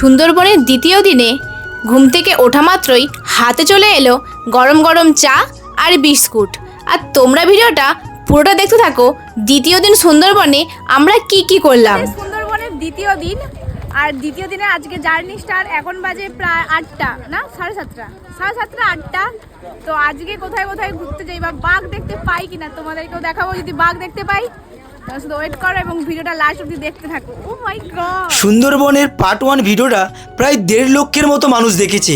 সুন্দরবনের দ্বিতীয় দিনে ঘুম থেকে ওঠা মাত্রই হাতে চলে এলো গরম গরম চা আর বিস্কুট। আর তোমরা ভিডিওটা পুরোটা দেখতে থাকো, দ্বিতীয় দিন সুন্দরবনে আমরা কি কি করলাম। সুন্দরবনের দ্বিতীয় দিন, আর দ্বিতীয় দিনে আজকে জার্নি স্টার এখন বাজে প্রায় আটটা, না? সাড়ে সাতটা। সাড়ে সাতটা, আটটা। তো আজকে কোথায় কোথায় ঘুরতে যাই বা বাঘ দেখতে পাই কিনা তোমাদেরকেও দেখাবো, যদি বাঘ দেখতে পাই। শুধু ওয়েট করো এবং ভিডিওটা লাস্ট অব্দি দেখতে থাকো। ও মাই গড সুন্দরবনের পার্ট ওয়ান ভিডিওটা প্রায় দেড় লক্ষের মতো মানুষ দেখেছে।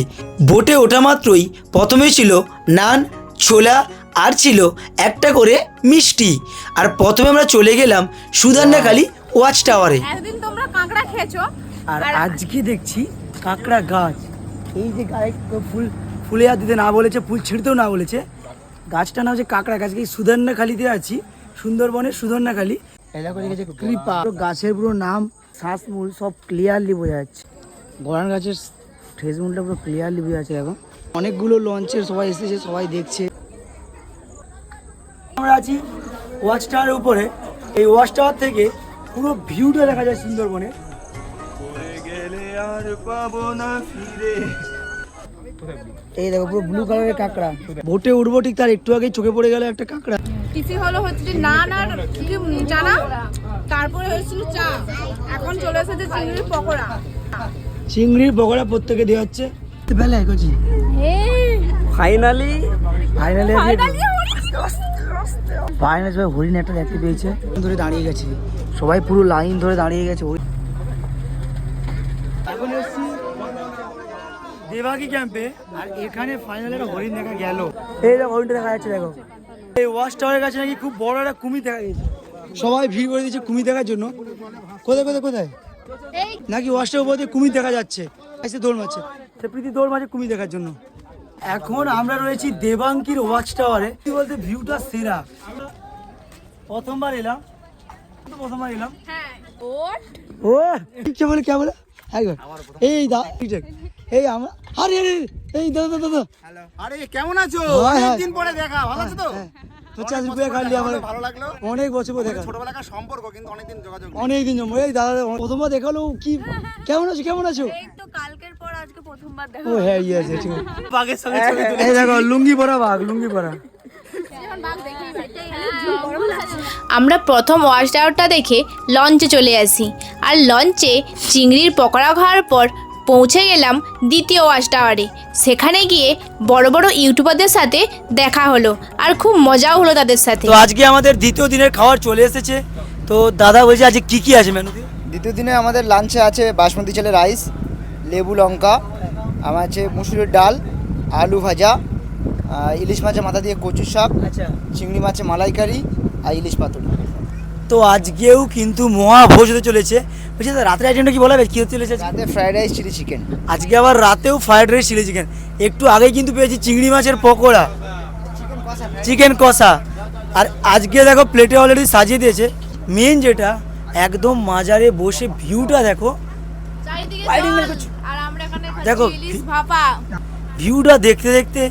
বোটে ওঠা মাত্রই প্রথমে ছিল নান ছোলা আর ছিল একটা করে মিষ্টি। আর প্রথমে আমরা চলে গেলাম সুদান্নাখালি ওয়াচ টাওয়ারে এতদিন তোমরা কাঁকড়া খেয়েছো। আর আজকে দেখছি কাঁকড়া গাছ। এই যে গায়ে ফুল ফুলে আর দিতে না বলেছে ফুল ছিঁড়তেও না বলেছে। গাছটা না হচ্ছে কাঁকড়া গাছ এই সুধন্যাখালিতে আছি। সুন্দরবনের সুধন্যাখালি। এলাকা কৃপা গাছের পুরো নাম শ্বাসমূল সব ক্লিয়ারলি বোঝা যাচ্ছে। গড়ান গাছের ফেসমুলটা পুরো ক্লিয়ারলি বোঝা যাচ্ছে এখন অনেকগুলো লঞ্চের সবাই এসেছে সবাই দেখছে। আমরা আছি ওয়াচ টাওয়ারের উপরে। এই ওয়াচ টাওয়ার থেকে পুরো ভিউটা দেখা যায় সুন্দরবনের এই দেখো পুরো ব্লু কালারের কাঁকড়া। ভোটে উঠবো ঠিক তার একটু আগেই চোখে পড়ে গেল একটা কাঁকড়া। টিসি হলো হচ্ছে নান আর জানা তারপরে হয়েছিল চা। এখন চলে এসেছে চিংড়ির পকোড়া। চিংড়ির পকোড়া প্রত্যেকে দেওয়া হচ্ছে। বেলা এগোছি ফাইনালি ফাইনালি ফাইনালি সবাই হরিণ একটা দেখতে পেয়েছে। ধরে দাঁড়িয়ে গেছে। সবাই পুরো লাইন ধরে দাঁড়িয়ে গেছে। এখন এসছি দেবাগি ক্যাম্পে আর এখানে ফাইনালি একটা হরিণ দেখা গেল। এই দেখো হরিণটা দেখা যাচ্ছে দেখো। এই ওয়াচ টাওয়ারের কাছে নাকি খুব বড় একটা কুমির দেখা গেছে। সবাই ভিড় করে দিয়েছে কুমির দেখার জন্য। কোথায় কোথায় কোথায়? নাকি ওয়াচ টাওয়ার উপর দিয়ে কুমির দেখা যাচ্ছে? এসে দৌড় মারছে। সে প্রীতি দৌড় মারছে কুমির দেখার জন্য। এখন আমরা রয়েছি দেবাঙ্কির ওয়াচ টাওয়ারে কি বলতে ভিউটা সেরা। প্রথমবার এলাম। প্রথমবার এলাম। হ্যাঁ ও কে বলে কে বলে? একবার। এই দা ঠিকঠাক এই আমরা আরে আরে এই দাদা দাদা দাদা। আরে কেমন আছো। অনেকদিন পরে দেখা ভালো আছো তো? পঞ্চাশ রুপিয়া কাটলি আমার ভালো লাগল। অনেক বছর পর দেখা। ছোটবেলাকার সম্পর্ক কিন্তু অনেকদিন যোগাযোগ নেই। অনেক দিন জমা এই দাদা প্রথমবার দেখাল কি কেমন আছো কেমন আছো? এই তো কালকের পর আজকে প্রথমবার দেখা ও হ্যাঁ ইয়ে ঠিক আছে। বাঘের সঙ্গে এই দেখো লুঙ্গি পরা বাঘ লুঙ্গি পরা। আমরা প্রথম ওয়াশ টাওয়ারটা দেখে লঞ্চে চলে আসি। আর লঞ্চে চিংড়ির পকোড়া খাওয়ার পর পৌঁছে গেলাম দ্বিতীয় ওয়াচ টাওয়ারে সেখানে গিয়ে বড় বড় ইউটিউবারদের সাথে দেখা হলো আর খুব মজাও হলো তাদের সাথে। তো আজকে আমাদের দ্বিতীয় দিনের খাবার চলে এসেছে। তো দাদা বলছে আজকে কি কি আছে মেনুতে দ্বিতীয় দিনে আমাদের লাঞ্চে আছে বাসমতি চালের রাইস লেবু লঙ্কা আমার আছে মুসুরের ডাল আলু ভাজা ইলিশ মাছের মাথা দিয়ে কচু শাক আচ্ছা। চিংড়ি মাছের মালাইকারি আর ইলিশ পাতুরি। তো আজকেও কিন্তু মহাভোজ হতে চলেছে। বলছি দাদা রাতের আইটেমটা কি বলা হবে কি আজকে? রাতে ফ্রাইড রাইস চিলি চিকেন আজকে আবার রাতেও ফ্রাইড রাইস চিলি চিকেন একটু আগেই কিন্তু পেয়েছি চিংড়ি মাছের পকোড়া। চিকেন কষা আর আজকে দেখো প্লেটে অলরেডি সাজিয়ে দিয়েছে। মেন যেটা একদম মাজারে বসে ভিউটা দেখো। দেখো। আর আমরা এখানে দেখো, খাচ্ছি ইলিশ ভাপা। ভিউটা দেখতে দেখতে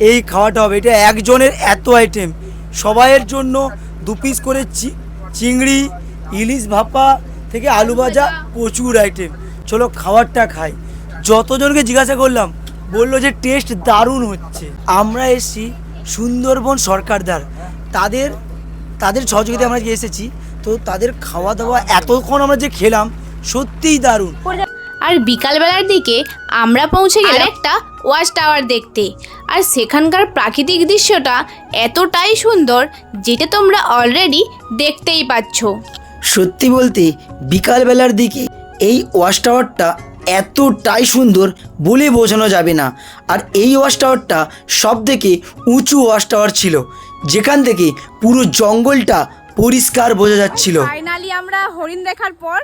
এই খাওয়াটা হবে। এটা একজনের এত আইটেম সবাইয়ের জন্য দু পিস করে চি- চিংড়ি ইলিশ ভাপা থেকে আলু ভাজা প্রচুর আইটেম চলো খাবারটা খাই। যতজনকে জিজ্ঞাসা করলাম, বলল যে টেস্ট দারুণ হচ্ছে। আমরা এসেছি সুন্দরবন সরকারদার। তাদের তাদের সহযোগিতায় আমরা এসেছি, তো তাদের খাওয়া দাওয়া এতক্ষণ আমরা যে খেলাম, সত্যিই দারুণ। আর বিকালবেলার দিকে আমরা পৌঁছে গেলাম একটা ওয়াচ টাওয়ার দেখতে। আর সেখানকার প্রাকৃতিক দৃশ্যটা এতটাই সুন্দর, যেটা তোমরা অলরেডি দেখতেই পাচ্ছ। সত্যি বলতে বিকালবেলার দিকে এই ওয়াশ টাওয়ারটা এতটাই সুন্দর বলে বোঝানো যাবে না। আর এই ওয়াশ টাওয়ারটা সব থেকে উঁচু ওয়াশ টাওয়ার ছিল যেখান থেকে পুরো জঙ্গলটা পরিষ্কার বোঝা যাচ্ছিল। ফাইনালি আমরা হরিণ দেখার পর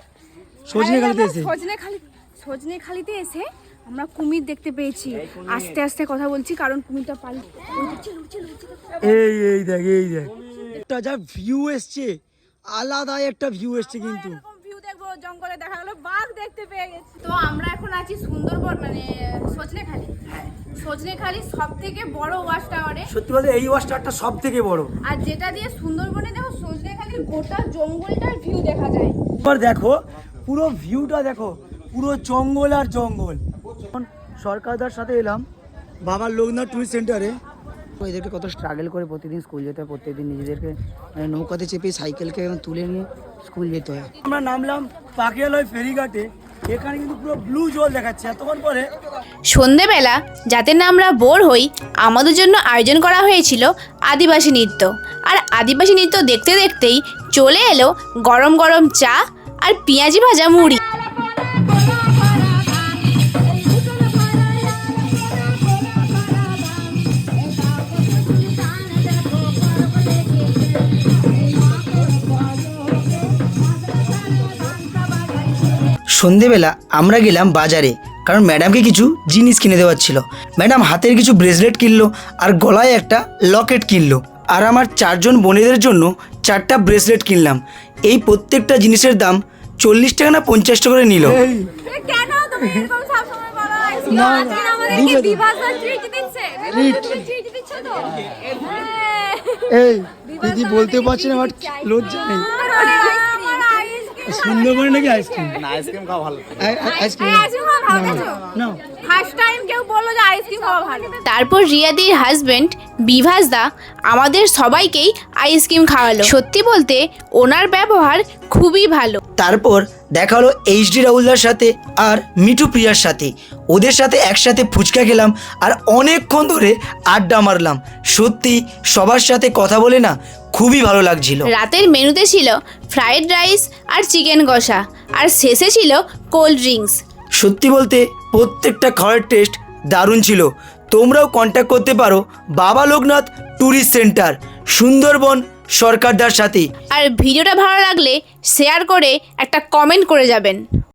সজনেখালিতে এসে। সজনে খালি সজনে খালিতে এসে আমরা কুমির দেখতে পেয়েছি। আস্তে আস্তে কথা বলছি কারণ কুমিরটা পালি এই এই দেখ এই দেখ। একটা যা ভিউ এসছে। আলাদা একটা ভিউ এসছে কিন্তু। ভিউ দেখব জঙ্গলে দেখা গেলো বাঘ দেখতে পেয়ে গেছি। তো আমরা এখন আছি সুন্দরবন মানে সজনে খালি সজনে খালি সব থেকে বড় ওয়াশ টাওয়ারে সত্যি বলতে এই টাওয়ারটা সব থেকে বড়। আর যেটা দিয়ে সুন্দরবনে দেখো সজনেখালির গোটা জঙ্গলটার ভিউ দেখা যায়। এবার দেখো পুরো ভিউটা দেখো পুরো জঙ্গল আর জঙ্গল। সরকারদার সাথে এলাম বাবার লোকনাথ টুরিস্ট সেন্টারে এদেরকে কত স্ট্রাগল করে প্রতিদিন স্কুল যেতে হয় প্রত্যেকদিন নিজেদেরকে মানে নৌকাতে চেপে সাইকেলকে তুলে নিয়ে স্কুল যেতে হয়। আমরা নামলাম পাখিয়ালয় ফেরিঘাটে এখানে কিন্তু পুরো ব্লু জল দেখাচ্ছে। এতক্ষণ পরে সন্ধেবেলা যাতে না আমরা বোর হই আমাদের জন্য আয়োজন করা হয়েছিল আদিবাসী নৃত্য। আর আদিবাসী নৃত্য দেখতে দেখতেই চলে এলো গরম গরম চা আর পেঁয়াজি ভাজা মুড়ি। সন্ধেবেলা আমরা গেলাম বাজারে কারণ ম্যাডামকে কিছু জিনিস কিনে দেওয়ার ছিল ম্যাডাম হাতের কিছু ব্রেসলেট কিনলো আর গলায় একটা লকেট কিনলো আর আমার চারজন বোনেদের জন্য চারটা ব্রেসলেট কিনলাম এই প্রত্যেকটা জিনিসের দাম চল্লিশ টাকা না পঞ্চাশ টাকা করে নিল এই হ্যাঁ। দিদি বলতে পারছি না আমার লজ্জা নেই সুন্দরবনে নাকি আইসক্রিম আইসক্রিম খাওয়া ভালো। আইসক্রিম খাওয়া ভালো না ফার্স্ট টাইম কেউ বলল যে আইসক্রিম খাওয়া ভালো। তারপর রিয়াদির হাজবেন্ড বিভাস দা আমাদের সবাইকেই আইসক্রিম খাওয়ালো। সত্যি বলতে ওনার ব্যবহার খুবই ভালো। তারপর দেখা হলো এইচডি রাহুলদার সাথে আর মিঠু প্রিয়ার সাথে। ওদের সাথে একসাথে ফুচকা খেলাম আর অনেকক্ষণ ধরে আড্ডা মারলাম। সত্যি সবার সাথে কথা বলে না খুবই ভালো লাগছিল। রাতের মেনুতে ছিল ফ্রাইড রাইস আর চিকেন কষা আর শেষে ছিল কোল্ড ড্রিঙ্কস সত্যি বলতে প্রত্যেকটা খাবারের টেস্ট দারুণ ছিল। তোমরাও কন্ট্যাক্ট করতে পারো বাবা লোকনাথ ট্যুরিস্ট সেন্টার সুন্দরবন সরকারদার সাথে। আর ভিডিওটা ভালো লাগলে শেয়ার করে একটা কমেন্ট করে যাবেন।